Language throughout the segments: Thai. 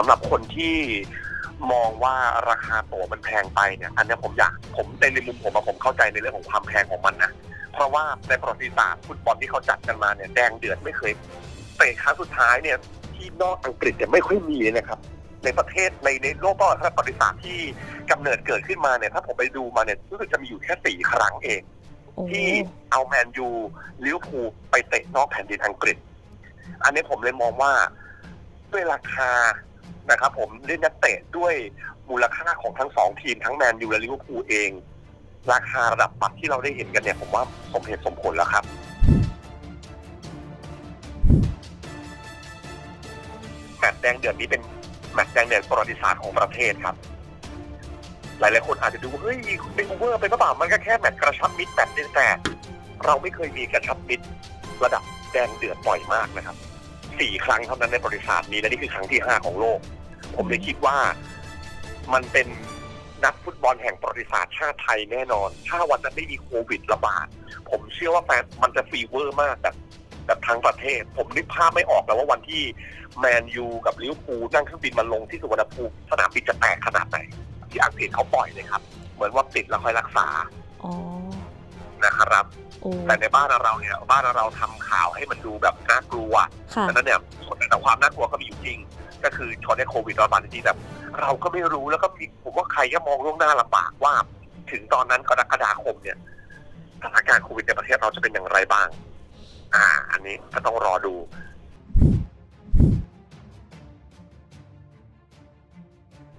สำหรับคนที่มองว่าราคาตั๋วมันแพงไปเนี่ย อันเนี้ยผมอยากผมในในมุมผมอะผมเข้าใจในเรื่องของความแพงของมันนะ เพราะว่าในประวัติศาสตร์ฟุตบอลที่เขาจัดกันมาเนี่ยแดงเดือดไม่เคยเตะครั้งสุดท้ายเนี่ย ที่นอกอังกฤษเนี่ยไม่ค่อยมีเลยนะครับ ในประเทศในในโลกประวัติศาสตร์ที่กำเนิดเกิดขึ้นมาเนี่ย ถ้าผมไปดูมาเนี่ยรู้สึกจะมีอยู่แค่สี่ครั้งเอง โอ้ที่เอาแมนยูลิเวอร์พูลไปเตะนอกแผ่นดินอังกฤษ อันนี้ผมเลยมองว่าด้วยราคา นะครับผมเล่นนักเตะด้วยมูลค่าของทั้งสองทีมทั้งแมนยูและลิเวอร์พูลเอง ราคาระดับบัตรที่เราได้เห็นกันเนี่ยผมว่าสมเหตุสมผลแล้วครับแมตช์แดงเดือดนี้เป็นแมตช์แดงเดือดประวัติศาสตร์ของประเทศครับ หลายๆคนอาจจะดูเฮ้ยเป็นโอเวอร์ไปหรือเปล่ามันก็แค่แมตช์กระชับมิตรแมตช์นึงแต่เราไม่เคยมีกระชับมิตรระดับแดงเดือดบ่อยมากนะครับสี่ครั้งเท่านั้นในประวัติศาสตร์นี้และนี่คือครั้งที่ห้าของโลก ผมเลยคิดว่ามันเป็นนักฟุตบอลแห่งประวัติศาสตร์ชาติไทยแน่นอน ถ้าวันนั้นไม่มีโควิดระบาด ผมเชื่อว่าแฟนมันจะฟีเวอร์มากแบบแบบทั้งประเทศ ผมนึกภาพไม่ออกแล้วว่าวันที่แมนยูกับลิเวอร์พูลนั่งเครื่องบินมาลงที่สุวรรณภูมิสนามบินจะแตกขนาดไหน ที่อังกฤษเขาปล่อยเลยครับ เหมือนว่าติดแล้วค่อยรักษาอ๋อนะครับโอ้แต่ในบ้านเราเนี่ยบ้านเราทำข่าวให้มันดูแบบน่ากลัวค่ะดังนั้นเนี่ยแต่ความน่ากลัวก็มีอยู่จริง ก็คือชนในโควิดระบาดจริงๆแต่เราก็ไม่รู้แล้วก็มีผมว่าใครก็มองล่วงหน้าลำบากว่า ถึงตอนนั้นกรกฎาคมเนี่ยสถานการณ์โควิดในประเทศเราจะเป็นอย่างไรบ้าง อ่า อันนี้ก็ต้องรอดู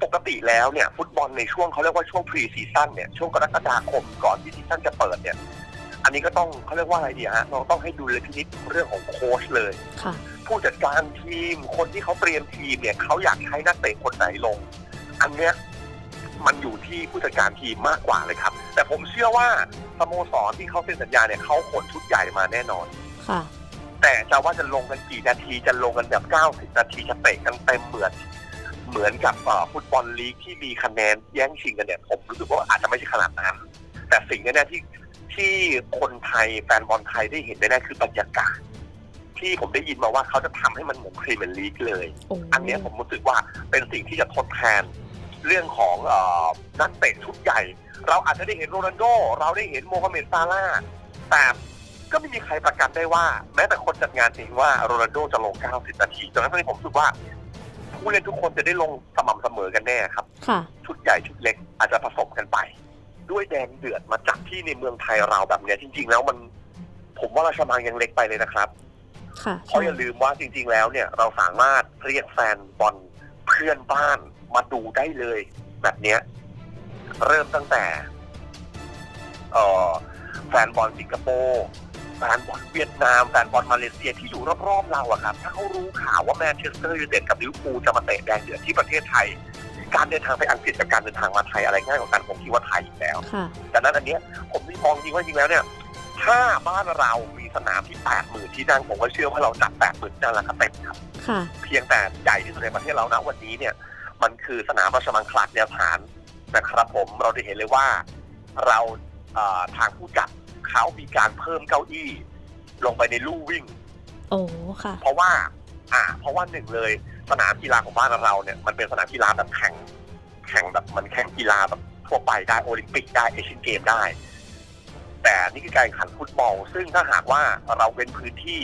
ปกติแล้วเนี่ยฟุตบอลในช่วงเขาเรียกว่าช่วงพรีซีซั่นเนี่ยช่วงกรกฎาคมก่อนที่ซีซั่นจะเปิดเนี่ย อันนี้ก็ต้องเขาเรียกว่าอะไรดีฮะเราต้องให้ดูเลยพินิจเรื่องของโค้ชเลยค่ะ ผู้จัดการทีม คนที่เขาเตรียมทีมเนี่ยเขาอยากใช้นักเตะคนไหนลง อันเนี้ยมันอยู่ที่ผู้จัดการทีมมากกว่าเลยครับ แต่ผมเชื่อว่าสโมสรที่เขาเซ็นสัญญาเนี่ยเขาขนชุดใหญ่มาแน่นอน ค่ะ แต่จะว่าจะลงกันกี่นาทีจะลงกันแบบ 90 นาทีจะเตะกันเต็มเหมือนเหมือนกับเอ่อฟุตบอลลีกที่มีคะแนนแย่งชิงกันเนี่ยผมรู้สึกว่าอาจจะไม่ใช่ขนาดนั้น แต่สิ่งแน่ๆที่ที่คนไทยแฟนบอลไทยได้เห็นแน่ๆคือบรรยากาศ ที่ผมได้ยินมาว่าเขาจะทำให้มันเหมือนพรีเมียร์ลีกเลยโอ้อันเนี้ยผมรู้สึกว่าเป็นสิ่งที่จะทดแทนเรื่องของเออนักเตะชุดใหญ่ เราอาจจะได้เห็นโรนัลโด เราได้เห็นโมฮัมเหม็ดซาร่าห์แต่ก็ไม่มีใครประกันได้ว่า แม้แต่คนจัดงานเองว่าโรนัลโดจะลง 90 นาทีดังนั้นผมรู้สึกว่าผู้เล่นทุกคนจะได้ลงสม่ำเสมอกันแน่ครับค่ะชุดใหญ่ชุดเล็กอาจจะผสมกันไป ด้วยแดงเดือดมาจากที่ในเมืองไทยเราแบบเนี้ยจริง ๆ แล้วมัน ผมว่าราชมังยังเล็กไปเลยนะครับ ค่ะเพราะอย่าลืมว่าจริง ๆ แล้วเนี่ยเราสามารถเรียกแฟนบอลเพื่อนบ้านมาดูได้เลย แบบเนี้ยเริ่มตั้งแต่เอ่อแฟนบอลสิงคโปร์แฟนบอลเวียดนามแฟนบอลมาเลเซียที่อยู่รอบๆเราอะครับ ถ้าเขารู้ข่าวว่าแมนเชสเตอร์ยูไนเต็ดกับลิเวอร์พูลจะมาเตะแดงเดือดที่ประเทศไทย การเดินทางไปอังกฤษกับการเดินทางมาไทยอะไรง่ายกว่ากันผมคิดว่าไทยอยู่แล้วค่ะดังนั้นอันเนี้ยผมมองจริงว่าจริงแล้วเนี่ย ถ้าบ้านเรามีสนามที่แปดหมื่นที่นั่งผมก็เชื่อว่าเราจัดแปดหมื่นนั่นแหละครับเต็มครับ ค่ะ เพียงแต่ใหญ่ที่สุดในประเทศเรานะวันนี้เนี่ย มันคือสนามราชมังคลากีฬาสถานนะครับผมเราได้เห็นเลยว่าเราเอ่อทางผู้จัดเขามีการเพิ่มเก้าอี้ ลงไปในลู่วิ่ง โอ้ค่ะ เพราะว่า อ่า เพราะว่าหนึ่งเลยสนามกีฬาของบ้านเราเนี่ยมันเป็นสนามกีฬาแบบแข่ง แข่งแบบมันแข่งกีฬาแบบทั่วไปได้โอลิมปิกได้เอเชียนเกมได้ แต่นี่คือการแข่งขันฟุตบอล ซึ่งถ้าหากว่าเราเว้นพื้นที่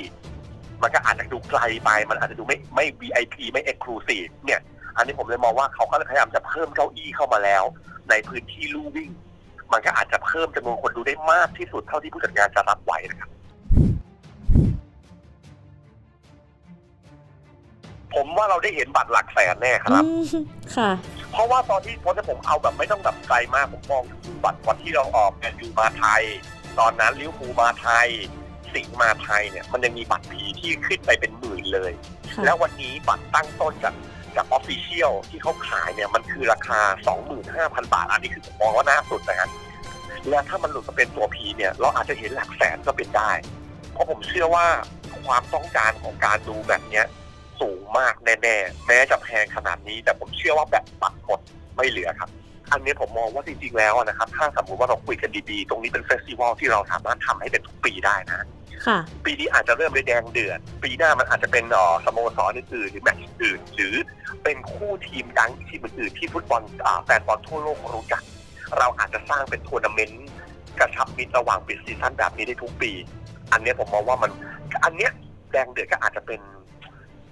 มันก็อาจจะดูไกลไป มันอาจจะดูไม่ไม่ VIP ไม่ Exclusive เนี่ย อันนี้ผมเลยมองว่าเขาก็เลยพยายามจะเพิ่มเก้าอี้เข้ามาแล้ว ในพื้นที่ลู่วิ่ง มันก็อาจจะเพิ่มจำนวนคนดูได้มากที่สุดเท่าที่ผู้จัดงานจะรับไหวนะครับ ผมว่าเราได้เห็นบัตรหลักแสนแน่ครับ อืมค่ะ เพราะว่าตอนที่เพราะถ้าผมเอาแบบไม่ต้องแบบไกลมาก ผมมองถึงบัตรวันที่เราออกแมนยูมาไทย ตอนนั้นลิเวอร์พูลมาไทย สิงห์มาไทยเนี่ยมันยังมีบัตรผีที่ขึ้นไปเป็นหมื่นเลยค่ะแล้ววันนี้บัตรตั้งต้นจากจากออฟฟิเชียลที่เขาขายเนี่ยมันคือราคา 25,000 บาท อันนี้คือผมมองว่าน่าสุดนะฮะและถ้ามันหลุดมาเป็นตัวผีเนี่ย เราอาจจะเห็นหลักแสนก็เป็นได้ เพราะผมเชื่อว่าความต้องการของการดูแบบเนี้ยสูงมากแน่ๆ แม้จะแพงขนาดนี้ แต่ผมเชื่อว่าแบบบัตรหมดไม่เหลือครับ อันนี้ผมมองว่าจริงๆแล้วนะครับ ถ้าสมมติว่าเราคุยกันดีๆ ตรงนี้เป็นเฟสติวัลที่เราสามารถทำให้เป็นทุกปีได้นะค่ะ ปีนี้อาจจะเริ่มด้วยแดงเดือด ปีหน้ามันอาจจะเป็นเอ่อสโมสรอื่นๆหรือแมตช์อื่นหรือเป็นคู่ทีมดังทีมอื่นๆที่ฟุตบอลอ่าแฟนบอลทั่วโลกรู้จัก เราอาจจะสร้างเป็นทัวร์นาเมนต์กระชับมิตรระหว่างปิดซีซั่นแบบนี้ได้ทุกปี อันเนี้ยผมมองว่ามัน อันเนี้ยแดงเดือดก็อาจจะเป็น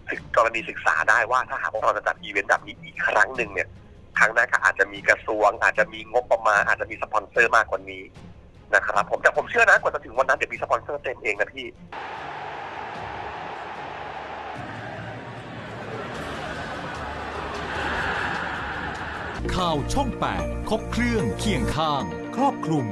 ศึกกรณีศึกษาได้ว่าถ้าหากว่าเราจะจัดอีเวนต์แบบนี้อีกครั้งหนึ่งเนี่ย ครั้งหน้าก็อาจจะมีกระทรวง อาจจะมีงบประมาณอาจจะมีสปอนเซอร์มากกว่านี้นะครับผมแต่ผมเชื่อนะกว่าจะถึงวันนั้นเดี๋ยวมีสปอนเซอร์เต็มเองนะพี่ข่าวช่อง 8 ครบเครื่องเคียงข้าง ครอบคลุม